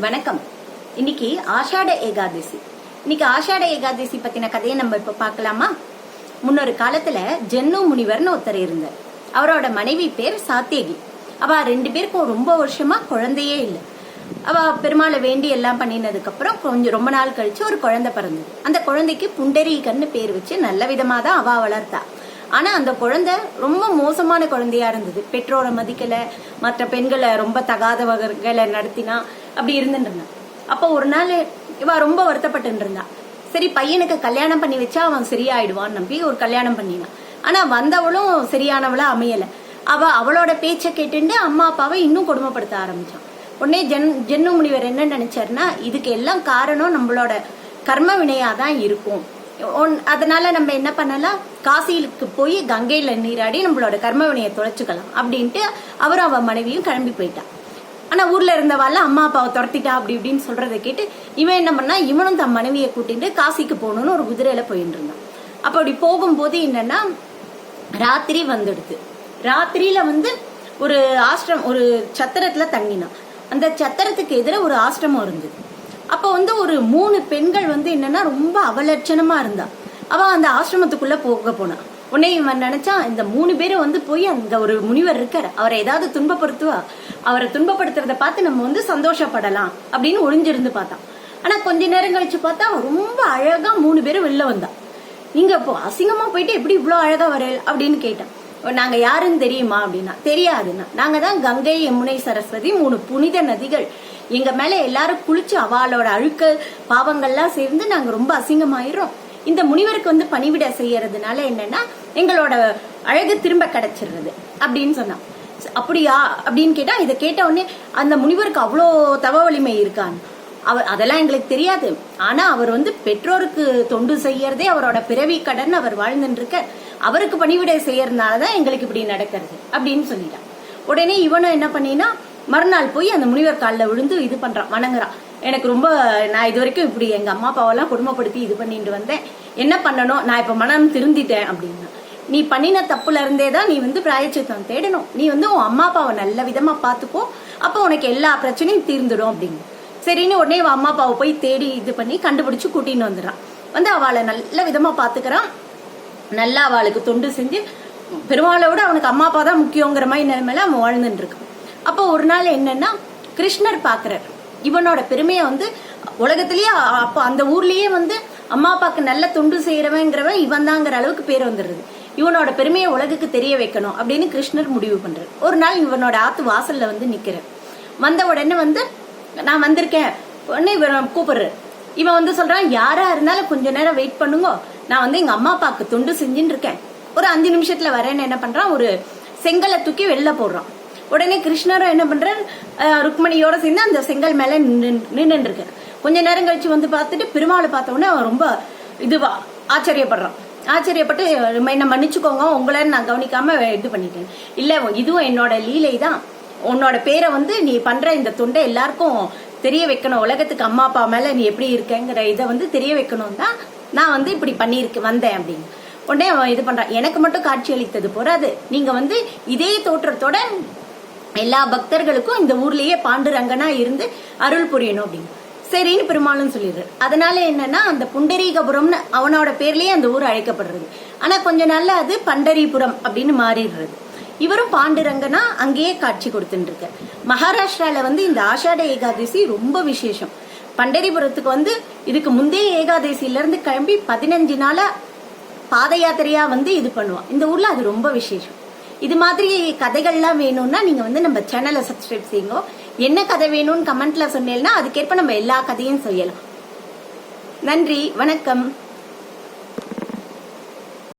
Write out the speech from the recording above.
வணக்கம். இன்னைக்கு ஆஷாட ஏகாதசி. இன்னைக்கு ஆஷாட ஏகாதசி பத்தின கதையை நம்ம இப்ப பார்க்கலாமா? முன்னொரு காலத்துல ஜென்னு முனிவர்னு ஒருத்தர் இருந்தார். அவரோட மனைவி பேர் சாத்தியகி அவ ரெண்டு பேருக்கும் ரொம்ப வருஷமா குழந்தையே இல்லை. அவ பெருமாளை வேண்டி எல்லாம் பண்ணினதுக்கு அப்புறம் கொஞ்சம் ரொம்ப நாள் கழிச்சு ஒரு குழந்தை பிறந்தது. அந்த குழந்தைக்கு புண்டரீகன்னு பேர் வச்சு நல்ல விதமா தான் அவ வளர்த்தா. ஆனா அந்த குழந்தை ரொம்ப மோசமான குழந்தையா இருந்தது. பெற்றோரை மதிக்கல. மற்ற பெண்களை ரொம்ப தகாதவர்களை நடத்தினா அப்படி இருந்துட்டு இருந்தான் அப்போ ஒரு நாள் இவ ரொம்ப வருத்தப்பட்டு இருந்தா சரி பையனுக்கு கல்யாணம் பண்ணி வச்சா அவன் சரியாயிடுவான்னு நம்பி ஒரு கல்யாணம் பண்ணினான் ஆனா வந்தவளும் சரியானவளா அமையல. அவ அவளோட பேச்சை கேட்டுண்டு அம்மா அப்பாவை இன்னும் கொடுமைப்படுத்த ஆரம்பிச்சான் உடனே ஜென் ஜென்னு முனிவர் என்ன நினைச்சாருன்னா இதுக்கு எல்லாம் காரணம் நம்மளோட கர்ம வினையா தான் இருக்கும். ஒன்- அதனால நம்ம என்ன பண்ணலாம்? காசிலுக்கு போய் கங்கையில நீராடி நம்மளோட கர்ம வினையை தொலைச்சுக்கலாம் அப்படின்ட்டு அவரும் அவ மனைவியும் கிளம்பி போயிட்டான் ஆனால் ஊரில் இருந்தவாள் அம்மா அப்பாவை துரத்திட்டா அப்படி இப்படின்னு சொல்கிறத கேட்டு இவன் என்ன பண்ணா இவனும் தன் மனைவியை கூட்டிட்டு காசிக்கு போகணும்னு ஒரு குதிரையில் போயின்னு இருந்தான். அப்போ அப்படி போகும்போது என்னன்னா ராத்திரி வந்துடுது. ராத்திரியில் வந்து ஒரு ஆசிரம் ஒரு சத்திரத்தில் தங்கினான். அந்த சத்திரத்துக்கு எதிர ஒரு ஆசிரமம் இருந்தது. அப்போ வந்து ஒரு மூணு பெண்கள் வந்து என்னன்னா ரொம்ப அவலட்சணமாக இருந்தா. அவள் அந்த ஆசிரமத்துக்குள்ளே போக போனான் உன்னை இவன் நினைச்சா இந்த மூணு பேரும் வந்து போய் அங்க ஒரு முனிவர் இருக்கார். அவரை ஏதாவது துன்பப்படுத்துவா? அவரை துன்பப்படுத்துறத பார்த்து நம்ம வந்து சந்தோஷப்படலாம் அப்படின்னு ஒளிஞ்சிருந்து பார்த்தான். ஆனா கொஞ்ச நேரம் கழிச்சு பார்த்தா ரொம்ப அழகா மூணு பேரும் வெளில வந்தா. நீங்க இப்போ அசிங்கமா போயிட்டு எப்படி இவ்வளோ அழகா வர? அப்படின்னு கேட்டான். நாங்க யாருன்னு தெரியுமா? அப்படின்னா தெரியாதுன்னா. நாங்க தான் கங்கை யமுனை சரஸ்வதி மூணு புனித நதிகள். எங்க மேல எல்லாரும் குளிச்சு அவளோட அழுக்க பாவங்கள்லாம் சேர்ந்து நாங்க ரொம்ப அசிங்கமாயிரும் இந்த முனிவருக்கு வந்து பணிவிட செய்யறதுனால என்னன்னா எங்களோட அழகு திரும்ப கிடைச்சிடுறது அப்படின்னு சொன்னான். அப்படியா? அப்படின்னு கேட்டா இதை கேட்ட உடனே அந்த முனிவருக்கு அவ்வளோ தவ வலிமை இருக்கான்னு அவர் அதெல்லாம் எங்களுக்கு தெரியாது. ஆனா அவர் வந்து பெற்றோருக்கு தொண்டு செய்யறதே அவரோட பிறவி கடன் அவர் வாழ்ந்துட்டு இருக்க அவருக்கு பணிவிடை செய்யறதுனாலதான் எங்களுக்கு இப்படி நடக்கிறது அப்படின்னு சொல்லிட்டான். உடனே இவனும் என்ன பண்ணினா மறுநாள் போய் அந்த முனிவர் காலில் விழுந்து இது பண்றான் வணங்குறான். எனக்கு ரொம்ப நான் இது வரைக்கும் இப்படி எங்க அம்மா அப்பாவெல்லாம் குடும்பப்படுத்தி இது பண்ணிட்டு வந்தேன். என்ன பண்ணணும்? நான் இப்ப மனம் திருந்திட்டேன் அப்படின்னா. நீ பண்ணின தப்புல இருந்தே தான் நீ வந்து பிராயச்சித்தம் தேடணும். நீ வந்து உன் அம்மா அப்பாவை நல்ல விதமா பாத்துக்கோ அப்போ உனக்கு எல்லா பிரச்சனையும் தீர்ந்துடும் அப்படின்னு. சரின்னு உடனே அவன் அம்மா அப்பாவை போய் தேடி இது பண்ணி கண்டுபிடிச்சு கூட்டின்னு வந்துடுறான். வந்து அவளை நல்ல விதமா பாத்துக்கிறான் நல்லா அவளுக்கு தொண்டு செஞ்சு பெருமாளை விட அவனுக்கு அம்மா அப்பா தான் முக்கியங்கிற மாதிரி நிலைமையில அவன் வாழ்ந்துட்டு இருக்கான். அப்போ ஒரு நாள் என்னன்னா கிருஷ்ணர் பார்க்குறாரு. இவனோட பெருமையை வந்து உலகத்திலேயே அப்போ அந்த ஊர்லயே வந்து அம்மா அப்பாக்கு நல்ல தொண்டு செய்யறவங்கிறவன் இவன் தாங்கிற அளவுக்கு பேர் வந்துடுது இவனோட பெருமையை உலகுக்கு தெரிய வைக்கணும் அப்படின்னு கிருஷ்ணர் முடிவு பண்றாரு. ஒரு நாள் இவனோட ஆத்து வாசல்ல வந்து நிக்கிறார். வந்த உடனே வந்து நான் வந்திருக்கேன். உடனே இவன் கூப்பிடுறாரு. இவன் வந்து சொல்றான் யாரா இருந்தாலும் கொஞ்ச நேரம் வெயிட் பண்ணுங்க. நான் வந்து எங்க அம்மா அப்பாவுக்கு தொண்டு செஞ்சுட்டு இருக்கேன். ஒரு அஞ்சு நிமிஷத்துல வரேன்னு என்ன பண்றான்? ஒரு செங்கலை தூக்கி வெளில போடுறான். உடனே கிருஷ்ணரும் என்ன பண்றார்? ருக்மணியோட சேர்ந்து அந்த செங்கல் மேல நின்று இருக்கு கொஞ்ச நேரம் கழிச்சு வந்து பார்த்துட்டு பெருமாளை பார்த்த உடனே அவன் ரொம்ப இதுவா ஆச்சரியப்படுறான். ஆச்சரியப்பட்டு என்ன மன்னிச்சுக்கோங்க உங்களை நான் கவனிக்காம இது பண்ணிட்டேன். இல்ல இதுவும் என்னோட லீலை தான். உன்னோட பேரை வந்து நீ பண்ற இந்த தொண்டை எல்லாருக்கும் தெரிய வைக்கணும். உலகத்துக்கு அம்மா அப்பா மேல நீ எப்படி இருக்கேங்கிற இதை வந்து தெரிய வைக்கணும் தான் நான் வந்து இப்படி பண்ணிருக்கு வந்தேன் அப்படின்னு. உடனே அவன் இது பண்றான். எனக்கு மட்டும் காட்சி அளித்தது போறாது நீங்க வந்து இதே தோற்றத்தோட எல்லா பக்தர்களுக்கும் இந்த ஊர்லயே பாண்டுரங்கனா இருந்து அருள் புரியணும் அப்படின்னு. சரின்னு பெருமாளும் சொல்லிடுறாரு. அதனால என்னன்னா அந்த புண்டரீகபுரம்னு அவனோட பேர்லயே அந்த ஊர் அழைக்கப்படுறது. ஆனா கொஞ்ச நாள்ல அது பண்டரிபுரம் அப்படின்னு மாறிடுறது. இவரும் பாண்டுரங்கனா அங்கேயே காட்சி கொடுத்துட்டு இருக்கார் மகாராஷ்டிரால வந்து இந்த ஆஷாட ஏகாதசி ரொம்ப விசேஷம். பண்டரிபுரத்துக்கு வந்து இதுக்கு முந்தைய ஏகாதசியில இருந்து கிளம்பி பதினஞ்சு நாளா பாத யாத்திரையா வந்து இது பண்ணுவான். இந்த ஊர்ல அது ரொம்ப விசேஷம். இது மாதிரி கதைகள்லாம் வேணும்னா நீங்க வந்து நம்ம சேனலை சப்ஸ்கிரைப் செய்யுங்க. என்ன கதை வேணும்னு கமெண்ட்ல சொன்னீங்கன்னா அதுக்கேற்ப நம்ம எல்லா கதையும் செய்யலாம். நன்றி வணக்கம்.